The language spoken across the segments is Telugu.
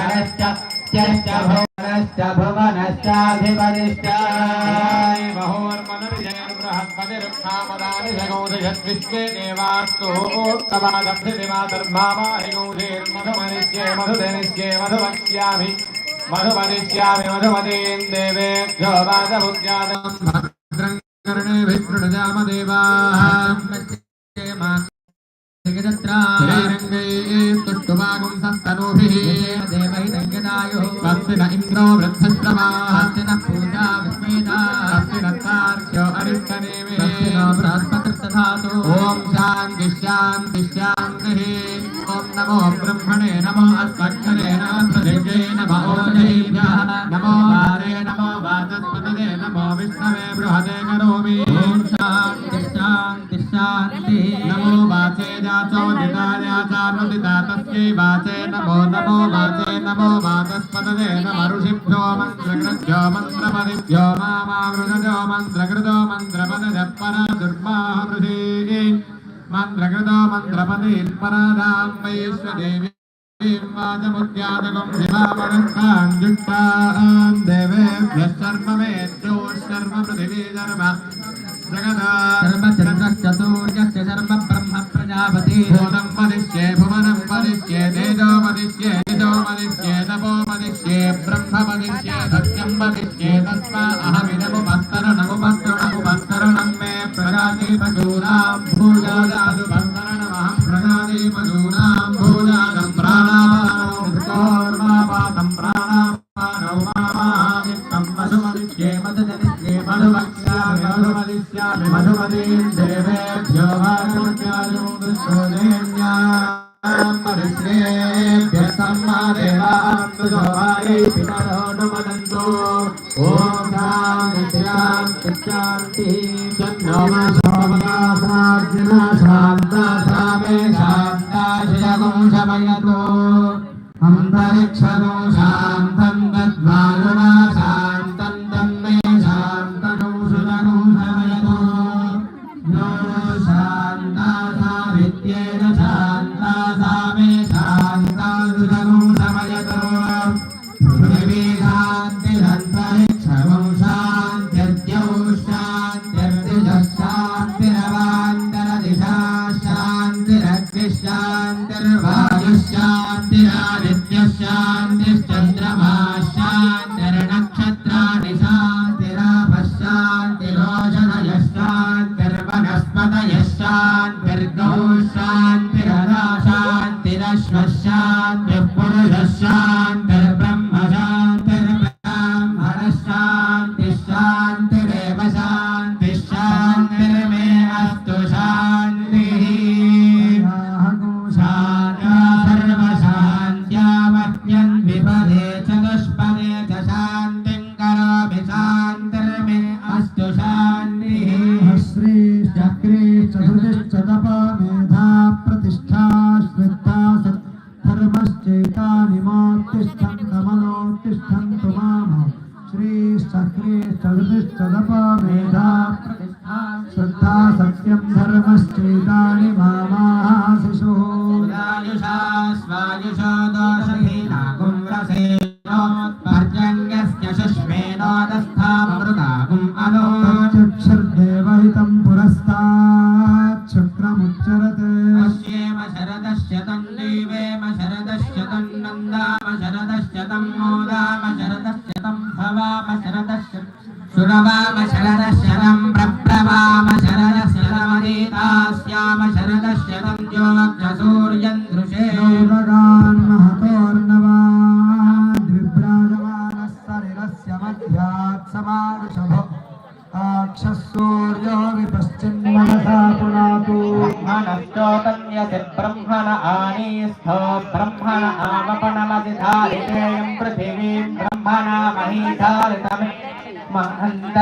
क्षणश्च त्यश्च भुवनश्च भुवनश्चाधिपतिश्च विश्वे देवास्तु उत्तमादब्धिमातर्भामायुधेर्मधुमनिष्ये मधुधनिष्ये मधुवक्ष्यामि मधुमनिष्यामि मधुमतीन् देवेभ्यो वादमुद्यादम् भद्रम् कर्णे विष्णुजामदेवाः तुष्टुभागुं सस्तनूभिः कस्तिन इन्द्रो वृद्धश्रवाः पूजा विस्मेधा कस्तिनत्तार्क्यो अरिष्टनेमे बृहस्पतिर्दधातु ॐ शान्ति शान्ति शान्तिः ॐ नमो ब्रह्मणे नमो अस्मत्करे नमः प्रदिव्ये नमो ओजैभ्यः नमो वारे नमो वाचस्पतये नमो विष्णवे बृहदे करोमि दितायाचानुदिता तस्यै वाचे नमो नमो वाचे नमो वाचस्पतये नमः ऋषिभ्यो मन्त्रकृभ्यो मन्त्रपदिभ्यो मामावृजो मन्त्रकृतो मन्त्रपदजपरा दुर्माहृषि मन्त्रकृतो मन्त्रपदीर्परादां वैश्वदेवी वाचमुद्यादकं शिवामरुत्तां जुष्टां देवेभ्यः शर्म मेद्यो शर्म पृथिवी शर्म जगदा सर्वचन्द्रश्च सूर्यश्च మనిష్యే భువనం మనిష్యే వేదో మనిష్యే నిదో మనిష్యే నమో మనిష్యే బ్రహ్మ మనిష్యే సత్యం మనిష్యే తస్మా అహమిదమో शुष्मेनोदस्थामृतागुम् अनो चक्षुर्देवहितं पुरस्तात्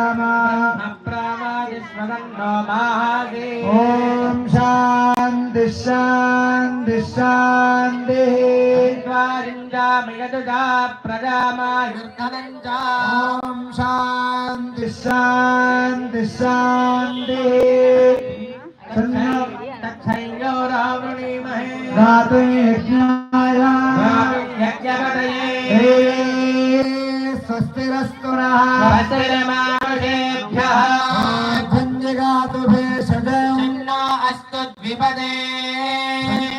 ॐ शान्ति शान्ति शान्तिः द्वारिञ्जामियदुजा प्रजामायुर्धनञ्जा ॐ शान्ति शान्ति शान्तिः तच्छैयो रावणीमहे गातुं यज्ञाय यज्ञपतये हे स्वस्तिरस्तु नः द्विपदे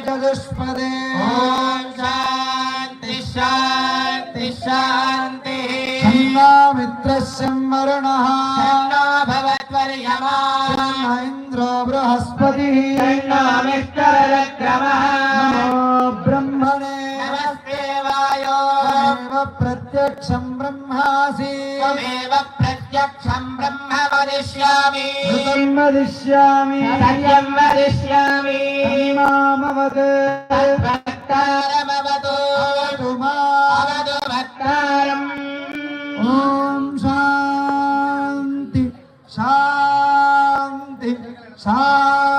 चतुष्पदे ॐ शान्ति शान्ति शान्तिः छन्नो मित्रस्य वरुणः तन्नो भवत्वर्यमा तन्न इन्द्रो बृहस्पतिः तन्नो ప్రత్యక్షం బ్రహ్మాసి త్వమేవ ప్రత్యక్షం బ్రహ్మ వదిష్యామి ఋతం వదిష్యామి సత్యం వదిష్యామి మామవత్ భక్తారమవతు అవతు భక్తారం ఓం శాంతి శాంతి శాంతి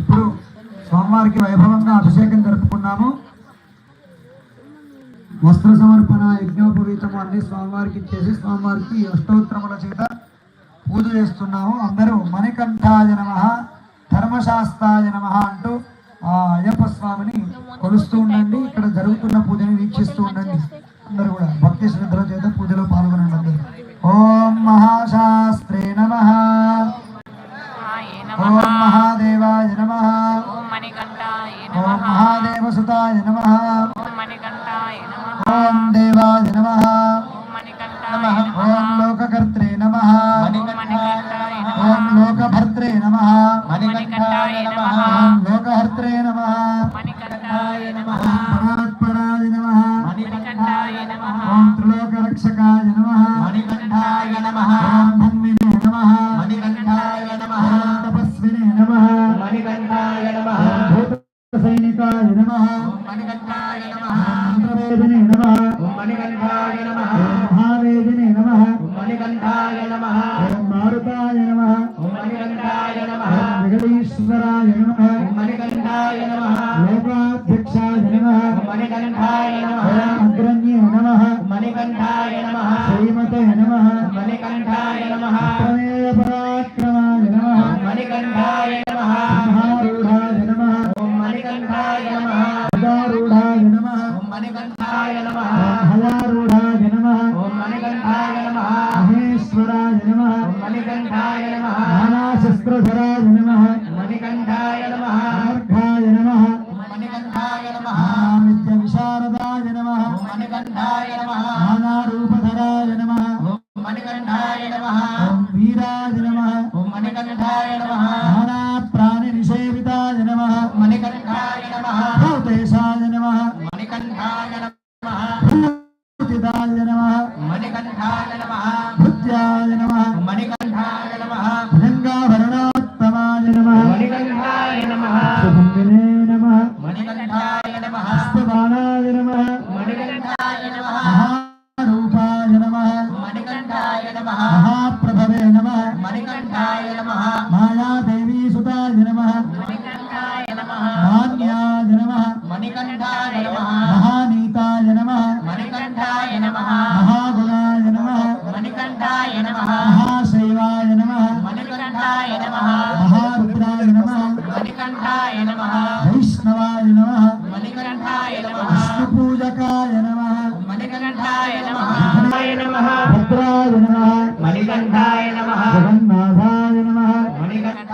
ఇప్పుడు స్వామివారికి వైభవంగా అభిషేకం జరుపుకున్నాము. వస్త్ర సమర్పణ యజ్ఞోపవీతము అన్ని స్వామివారికి ఇచ్చేసి స్వామివారికి అష్టోత్తరముల చేత పూజ చేస్తున్నాము. అందరూ మణికంఠాయ నమ ధర్మశాస్త్రాయ నమ అంటూ ఆ అయ్యప్ప స్వామిని కొలుస్తూ ఉండండి. ఇక్కడ జరుగుతున్న పూజని వీక్షిస్తూ ఉండండి. అందరూ కూడా భక్తి శ్రద్ధల చేత పూజలో పాల్గొనండి. ఓం మహాశాస్త్రే నమ. ఓం మహాదేవాయ నమ. ఓం మహాదేవసుతాయ నమ. ఓం దేవాయ నమ. ఓం లోకకర్త్రే నమ. ఓం లోకభర్త్రే నమ. మణికంఠాయ నమః.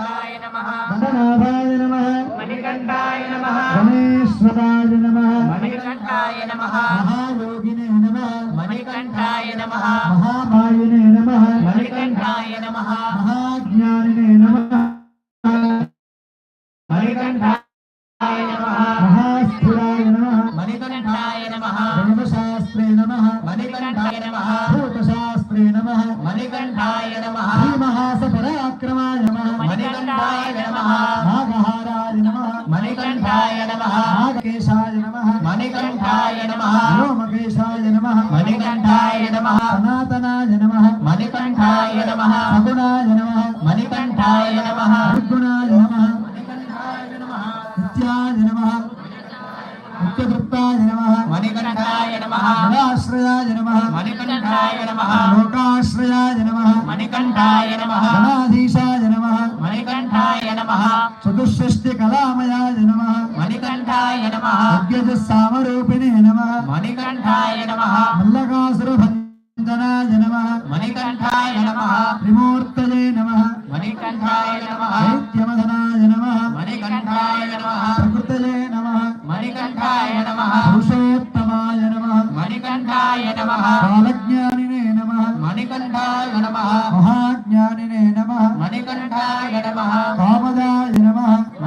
मणिकंठाय नमः धननाभाय नमः मणिकंठाय नमः गणेश्वराय नमः मणिकंठाय नमः Amen.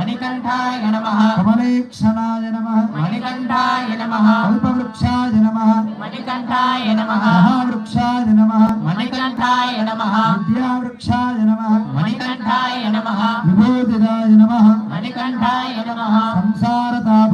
మణికంఠాయ నమ కమలేక్షణాయ నమ మణికంఠాయ నమ కల్పవృక్షాయ నమ మణికంఠాయ నమ మహావృక్షాయ నమ మణికంఠాయ నమ విద్యావృక్షాయ నమ మణికంఠాయ నమ విభూతిదాయ నమ మణికంఠాయ నమ సంసారతాప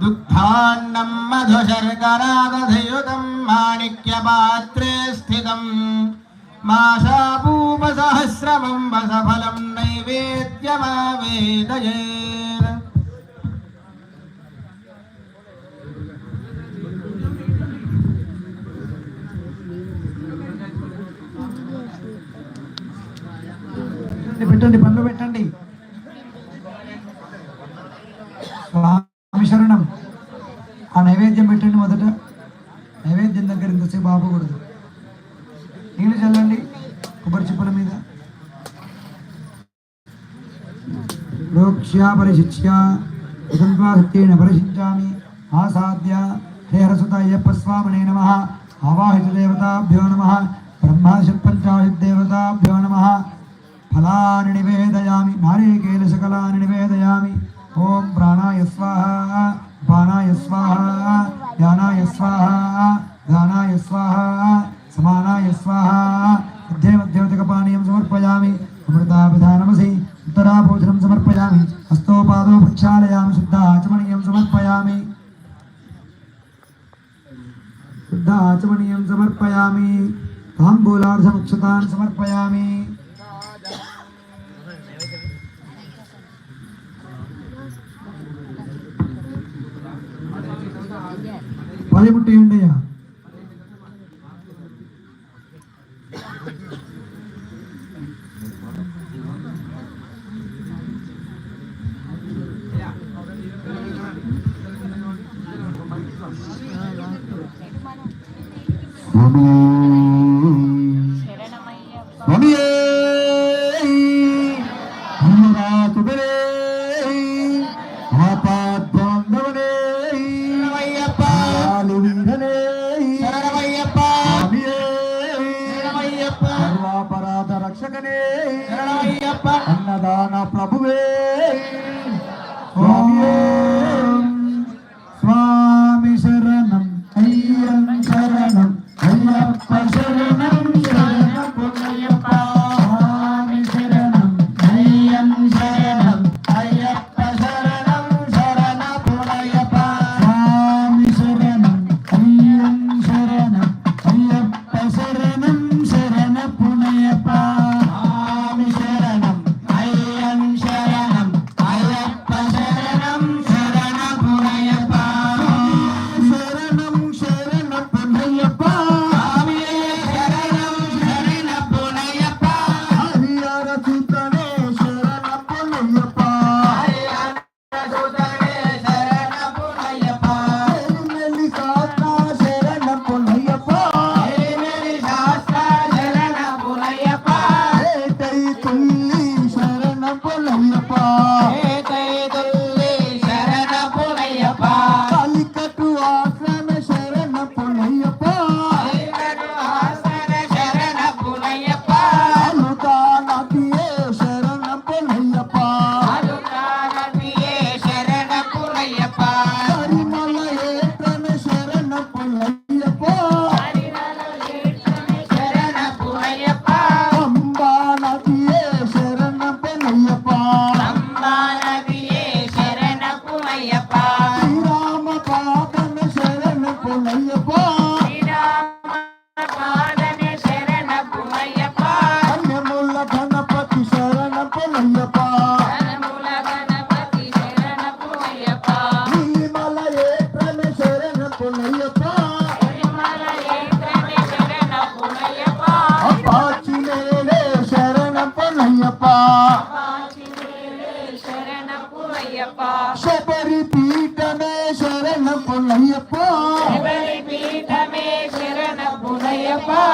दुग्धान्नं मधुशर्करादधयुतं माणिक्यपात्रे स्थितं माशापूपसहस्रमं वसफलं नैवेद्यमावेदये పెట్టండి పనులు పెట్టండి ప్రోక్ష్య పరిశిచ్య ఉదంత్వా సత్యేన పరిశించామి ఆసాద్య హేరసుత అయ్యప్ప స్వామినే నమ ఆవాహిత దేవతాభ్యో నమ బ్రహ్మాశపంచాశిదేవతాభ్యో నమ ఫలాని నివేదయామి నారీకేల సకలాని నివేదయామి ఓం ప్రాణాయ స్వాహ పానాయ స్వాహ ధ్యానాయ స్వాహ గానాయ స్వాహ సమానాయ స్వాహ మధ్య మధ్యవతకపానీయం సమర్పయామి అమృతాభిధానమసి ఉత్తరాభోజనం సమర్పయామి హస్తోపాదో ప్రక్షాళయామి శుద్ధ ఆచమనీయం సమర్పయామి. శుద్ధ ఆచమనీయం సమర్పయామి. తాంబూలార్థముక్షతాన్ సమర్పయామి. పదిముట్టేయండి అయ్యా స్వామియే అమరాతుడనే ఆపాద్బాంధవనే ఆలు వీరనే స్వామియే సర్వాపరాధ రక్షకనే. అన్నదాన ప్రభువే. శరణపుణయ్యప్ప శబరి పీఠమే శరణపుణయ్యప్ప వెలుగుత్తియాలే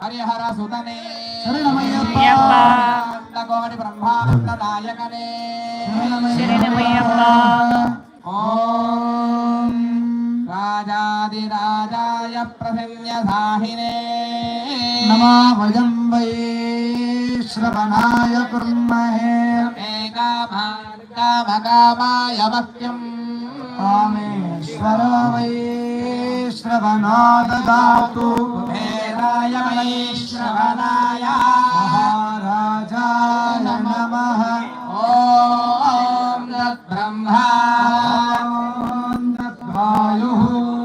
హరిహర సుతనే శరణమయ్యప్ప. కోటి నాయకనే శరణమయ్యప్ప ఓం రాజాదిరాజాయ ప్రసన్న సాహినే నమా వయం వై శ్రవణాయ కుర్మహే ఏకామాయ మహ్యం కామేశ్వర వై శ్రవణాదదాతు కుబేరాయ వైశ్రవణాయ మహారాజాయ నమః ఓం బ్రహ్మా ఓం తద్వాయుః ఓం